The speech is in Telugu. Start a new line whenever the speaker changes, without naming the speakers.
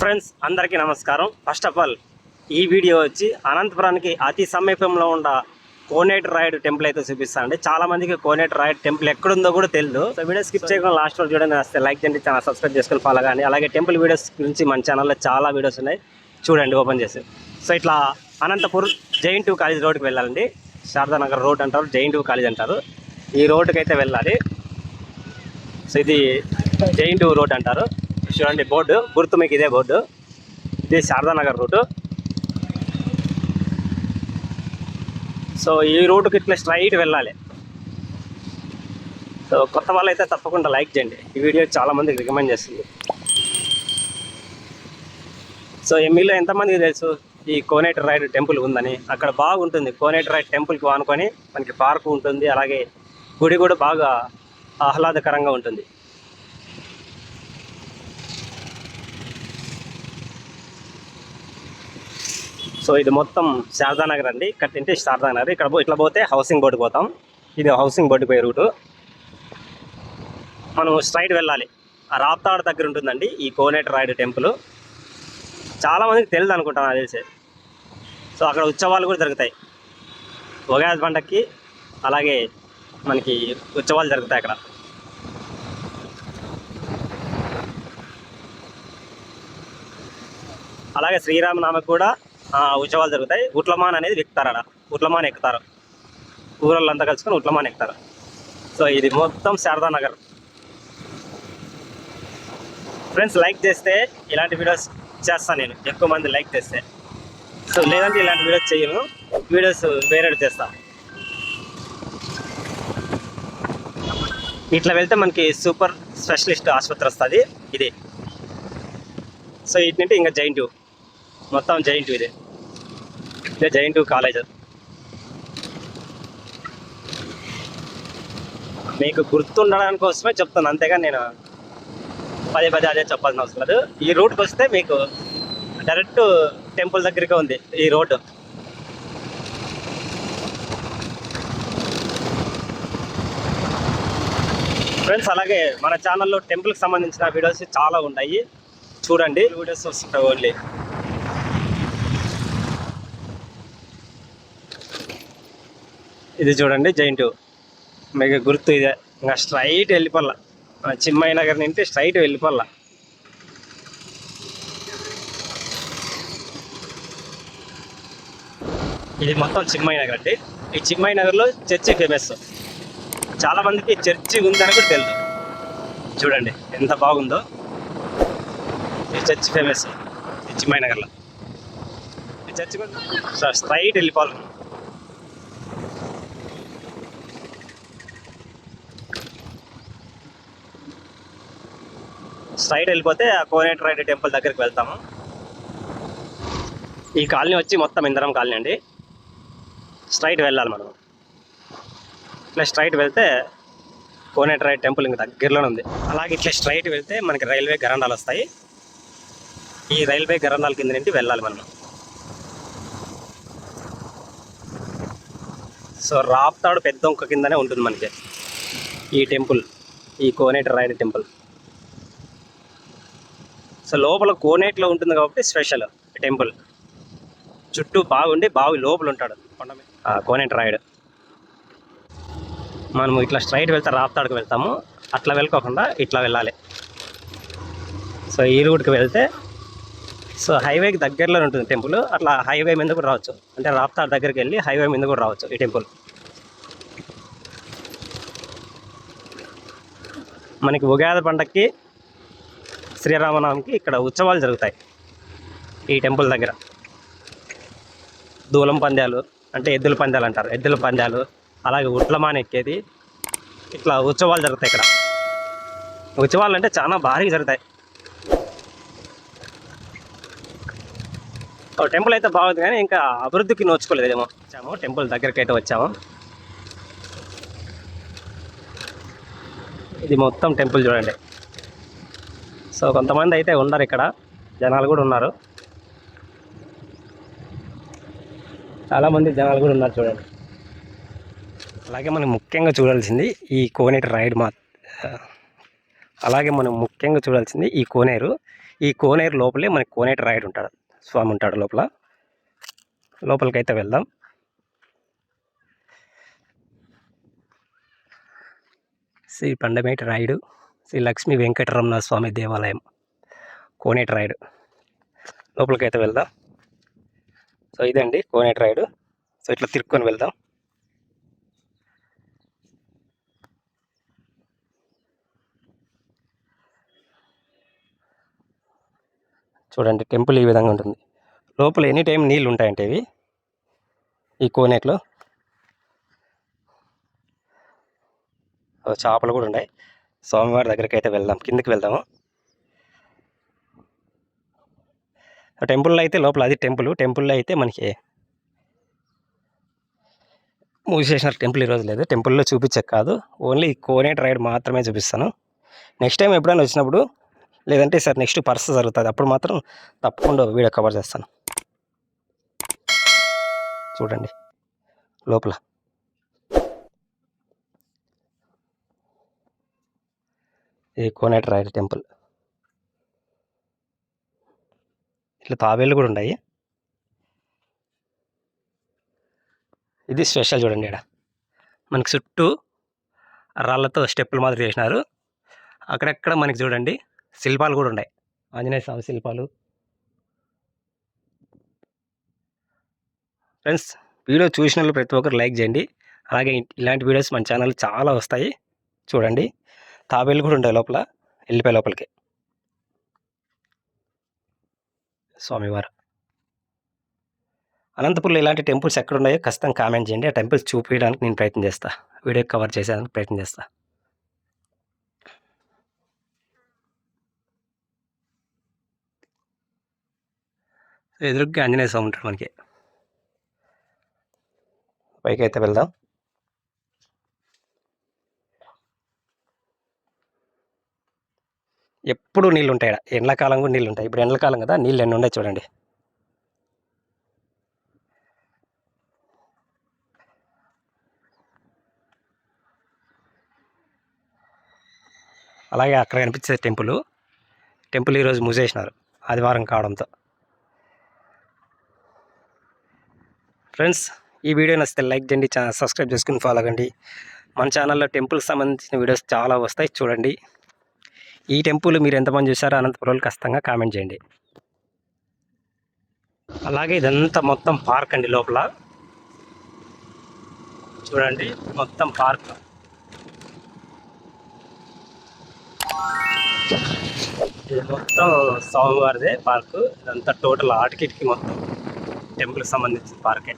ఫ్రెండ్స్ అందరికీ నమస్కారం. ఫస్ట్ ఆఫ్ ఆల్ ఈ వీడియో వచ్చి అనంతపురానికి అతి సమీపంలో ఉన్న కోనేటి రాయుడు టెంపుల్ అయితే చూపిస్తానండి. చాలా మందికి కోనేటి రాయుడు టెంపుల్ ఎక్కడుందో కూడా తెలియదు సో వీడియో స్కిప్ చేయకుండా లాస్ట్ వరకు చూడండి. వస్తే లైక్ చేయండి ఛానల్ సబ్స్క్రైబ్ చేసుకుని ఫాలో కానీ అలాగే టెంపుల్ వీడియోస్ గురించి మన ఛానల్లో చాలా వీడియోస్ ఉన్నాయి. చూడండి ఓపెన్ చేసి. సో ఇట్లా అనంతపూర్ జైన్ టూ కాలేజ్ రోడ్కి వెళ్ళాలండి. శారదానగర్ రోడ్ అంటారు జైన్ టూ కాలేజ్ అంటారు. ఈ రోడ్డుకి అయితే వెళ్ళాలి. సో ఇది జైన్ టూ రోడ్ అంటారు. చూడండి బోర్డు గుర్తు మీకు ఇదే బోర్డు. ఇది శారదానగర్ రూటు. సో ఈ రూట్కి ఇట్లా స్ట్రైట్ వెళ్ళాలి. సో కొత్త వాళ్ళు అయితే తప్పకుండా లైక్ చేయండి. ఈ వీడియో చాలామందికి రికమెండ్ చేస్తుంది. సో ఎమ్మిలో ఎంతమందికి తెలుసు? ఈ కోనేట్ రైడ్ టెంపుల్ ఉందని. అక్కడ బాగుంటుంది. కోనేట్ రైడ్ టెంపుల్కి వానుకొని మనకి పార్క్ ఉంటుంది. అలాగే గుడి కూడా బాగా ఆహ్లాదకరంగా ఉంటుంది. సో ఇది మొత్తం శారదానగర్ అండి. ఇక్కడ తింటే శారదానగర్ ఇక్కడ ఇట్లా పోతే హౌసింగ్ బోర్డు పోతాం. ఇది హౌసింగ్ బోర్డు పోయే రూటు. మనం స్ట్రైట్ వెళ్ళాలి. ఆ రాప్తాడ్ దగ్గర ఉంటుందండి ఈ కోనేట్ రాయుడు టెంపుల్. చాలామందికి తెలియదు అనుకుంటాను నాకు తెలిసి. సో అక్కడ ఉత్సవాలు కూడా జరుగుతాయి. ఉగాది పండక్కి అలాగే మనకి ఉత్సవాలు జరుగుతాయి అక్కడ. అలాగే శ్రీరామనామకి కూడా ఉత్సవాలు జరుగుతాయి. ఉట్లమాన్ అనేది ఎక్కుతారు అక్కడ ఉట్లమాన్ ఎక్కుతారు. ఊరళ్ళంతా కలుసుకొని ఉట్లమాన్ ఎక్కుతారు. సో ఇది మొత్తం శారదానగర్ ఫ్రెండ్స్ లైక్ చేస్తే ఇలాంటి వీడియోస్ చేస్తాను నేను. ఎక్కువ మంది లైక్ చేస్తే. సో లేదంటే ఇలాంటి వీడియోస్ చేయను. వీడియోస్ వేరే చేస్తా. ఇట్లా వెళ్తే మనకి సూపర్ స్పెషలిస్ట్ ఆసుపత్రి వస్తుంది. ఇది. సో ఇటు ఇంకా జైన్ మొత్తం జైంట్ ఇదే. ఇదే జైంట్ టూ కాలేజ్. మీకు గుర్తుండడానికి కోసమే చెప్తాను అంతేగాని నేను పదే పదే అదే చెప్పాల్సిన అవసరం లేదు. ఈ రూట్కి వస్తే మీకు డైరెక్ట్ టెంపుల్ దగ్గరికి ఉంది ఈ రోడ్డు. ఫ్రెండ్స్ అలాగే మన ఛానల్లో టెంపుల్కి సంబంధించిన వీడియోస్ చాలా ఉన్నాయి. చూడండి. వీడియోస్ వస్తుంటాయి ఓన్లీ ఇది చూడండి జైంట్. మీకు గుర్తు ఇదే. ఇంకా స్ట్రైట్ వెళ్ళిపోల్లా. చిమ్మాయి నగర్ నింటే స్ట్రైట్ వెళ్ళిపోల్లా. ఇది మొత్తం చిమ్మాయి నగర్ అండి. ఈ చిమ్మాయి నగర్లో చర్చి ఫేమస్ చాలా మందికి చర్చి ఉందని కూడా తెలియదు చూడండి ఎంత బాగుందో. ఈ చర్చ్ ఫేమస్ ఈ చిమ్మాయి నగర్లో. ఈ చర్చి కూడా స్ట్రైట్ వెళ్ళిపోవాలి స్ట్రైట్ వెళ్ళిపోతే ఆ కోనేటి రైడ్ టెంపుల్ దగ్గరికి వెళ్తాము. ఈ కాలనీ వచ్చి మొత్తం ఇందరం కాలనీ అండి. స్ట్రైట్ వెళ్ళాలి మనం. ఇట్లా స్ట్రైట్ వెళ్తే కోనేటి రైడ్ టెంపుల్ ఇంకా దగ్గరలోనే ఉంది. అలాగే ఇట్లా స్ట్రైట్ వెళ్తే మనకి రైల్వే గరండాలు వస్తాయి. ఈ రైల్వే గరండాల కింద నుండి వెళ్ళాలి మనం. సో రాప్తాడు పెద్ద ఒక్క కిందనే ఉంటుంది మనకి ఈ టెంపుల్ ఈ కోనేటి రైడ్ టెంపుల్. సో లోపల కోనేట్లో ఉంటుంది కాబట్టి స్పెషల్ టెంపుల్. చుట్టూ బాగుండి బావి లోపల ఉంటాడు కొండ కోనేట్ ఆ, రాయుడు. మనము ఇట్లా స్ట్రైట్ వెళ్తే రాప్తాడుకు వెళ్తాము. అట్లా వెళ్ళకోకుండా ఇట్లా వెళ్ళాలి. సో ఈ రూట్కి వెళ్తే సో హైవేకి దగ్గరలో ఉంటుంది టెంపుల్. అట్లా హైవే మీద కూడా రావచ్చు. అంటే రాప్తాడు దగ్గరికి వెళ్ళి హైవే మీద కూడా రావచ్చు ఈ టెంపుల్. మనకి ఉగాది పండక్కి శ్రీరామనవమికి ఇక్కడ ఉత్సవాలు జరుగుతాయి. ఈ టెంపుల్ దగ్గర. దూలం పందాలు అంటే ఎద్దుల పందాలు అంటారు. ఎద్దుల పందాలు అలాగే ఉట్లమాన ఎక్కేది. ఇట్లా ఉత్సవాలు జరుగుతాయి ఇక్కడ. ఉత్సవాలు అంటే చాలా భారీగా జరుగుతాయి. టెంపుల్ అయితే బాగుంది కానీ ఇంకా అభివృద్ధికి నోచుకోలేదేమో. వచ్చాము టెంపుల్ దగ్గరికి అయితే వచ్చాము. ఇది మొత్తం టెంపుల్ చూడండి. సో కొంతమంది అయితే ఉన్నారు ఇక్కడ. జనాలు కూడా ఉన్నారు. చాలామంది జనాలు కూడా ఉన్నారు చూడండి. అలాగే మనం ముఖ్యంగా చూడాల్సింది ఈ కోనేటి రైడ్ మా అలాగే మనం ముఖ్యంగా చూడాల్సింది ఈ కోనేరు. ఈ కోనేరు లోపలే మనకి కోనేటి రైడ్ ఉంటాడు. స్వామి ఉంటాడు లోపల. లోపలికైతే వెళ్దాం. శ్రీ పండమేటి రాయుడు శ్రీ లక్ష్మీ వెంకటరమణ స్వామి దేవాలయం. కోనేటి రాయుడు లోపలికైతే వెళ్దాం. సో ఇదండి కోనేటి రాయుడు సో ఇట్లా తిరుక్కొని వెళ్దాం. చూడండి టెంపుల్ ఈ విధంగా ఉంటుంది. లోపల ఎనీ టైం నీళ్ళు ఉంటాయంటే ఇవి. ఈ కోనేట్లో. చేపలు కూడా ఉన్నాయి. స్వామివారి దగ్గరికి అయితే వెళ్దాం. కిందకి వెళ్దాము. టెంపుల్లో అయితే లోపల అది టెంపుల్. టెంపుల్లో అయితే మనకి మూసేసిన టెంపుల్ ఈరోజు లేదు. టెంపుల్లో చూపించక కాదు. ఓన్లీ కోనేట్ రైడ్ మాత్రమే చూపిస్తాను. నెక్స్ట్ టైం ఎప్పుడైనా వచ్చినప్పుడు లేదంటే సార్ నెక్స్ట్ పర్స్ జరుగుతుంది. అప్పుడు మాత్రం తప్పకుండా వీడియో కవర్ చేస్తాను. చూడండి. లోపల. ఇది కోనేటి రాయల్ టెంపుల్. ఇట్లా తాబేళ్ళు కూడా ఉన్నాయి ఇది స్పెషల్ చూడండి ఇక్కడ మనకి చుట్టూ రాళ్ళతో స్టెప్పులు మాదిరి చేసినారు. అక్కడక్కడ మనకి చూడండి శిల్పాలు కూడా ఉన్నాయి. ఆంజనేయ స్వామి శిల్పాలు. ఫ్రెండ్స్ వీడియో చూసిన ప్రతి ఒక్కరు లైక్ చేయండి. అలాగే ఇలాంటి వీడియోస్ మన ఛానల్ చాలా వస్తాయి. చూడండి. తాబేలు కూడా ఉంటాయి లోపల వెళ్ళిపోయి లోపలికి. స్వామివారు. అనంతపురంలో ఇలాంటి టెంపుల్స్ ఎక్కడ ఉన్నాయో ఖచ్చితంగా కామెంట్ చేయండి. ఆ టెంపుల్స్ చూపించడానికి నేను ప్రయత్నం చేస్తా. వీడియో కవర్ చేసేదానికి ప్రయత్నం చేస్తా. ఎదురుగ్గా ఆంజనేయ స్వామి ఉంటాడు మనకి. పైకి అయితే వెళ్దాం. ఎప్పుడు నీళ్ళు ఉంటాయి ఇక్కడ ఎండాకాలం కూడా నీళ్ళు ఉంటాయి ఇప్పుడు ఎండాకాలం కదా నీళ్ళు ఎన్ని ఉన్నాయి చూడండి. అలాగే అక్కడ కనిపించే టెంపుల్. టెంపుల్ ఈరోజు మూసేసినారు ఆదివారం కావడంతో. ఫ్రెండ్స్ ఈ వీడియో నచ్చితే లైక్ చేయండి ఛానల్ సబ్స్క్రైబ్ చేసుకుని ఫాలో అవ్వండి. మన ఛానల్లో టెంపుల్కి సంబంధించిన వీడియోస్ చాలా వస్తాయి చూడండి. ఈ టెంపుల్ మీరు ఎంతమంది చూసారో అనంతపురంలో ఖచ్చితంగా కామెంట్ చేయండి. అలాగే ఇదంతా మొత్తం పార్క్ అండి లోపల. చూడండి మొత్తం పార్క్. ఇది మొత్తం స్వామివారిదే పార్క్. ఇదంతా టోటల్ ఆటికిటికి మొత్తం. టెంపుల్కి సంబంధించిన పార్కే.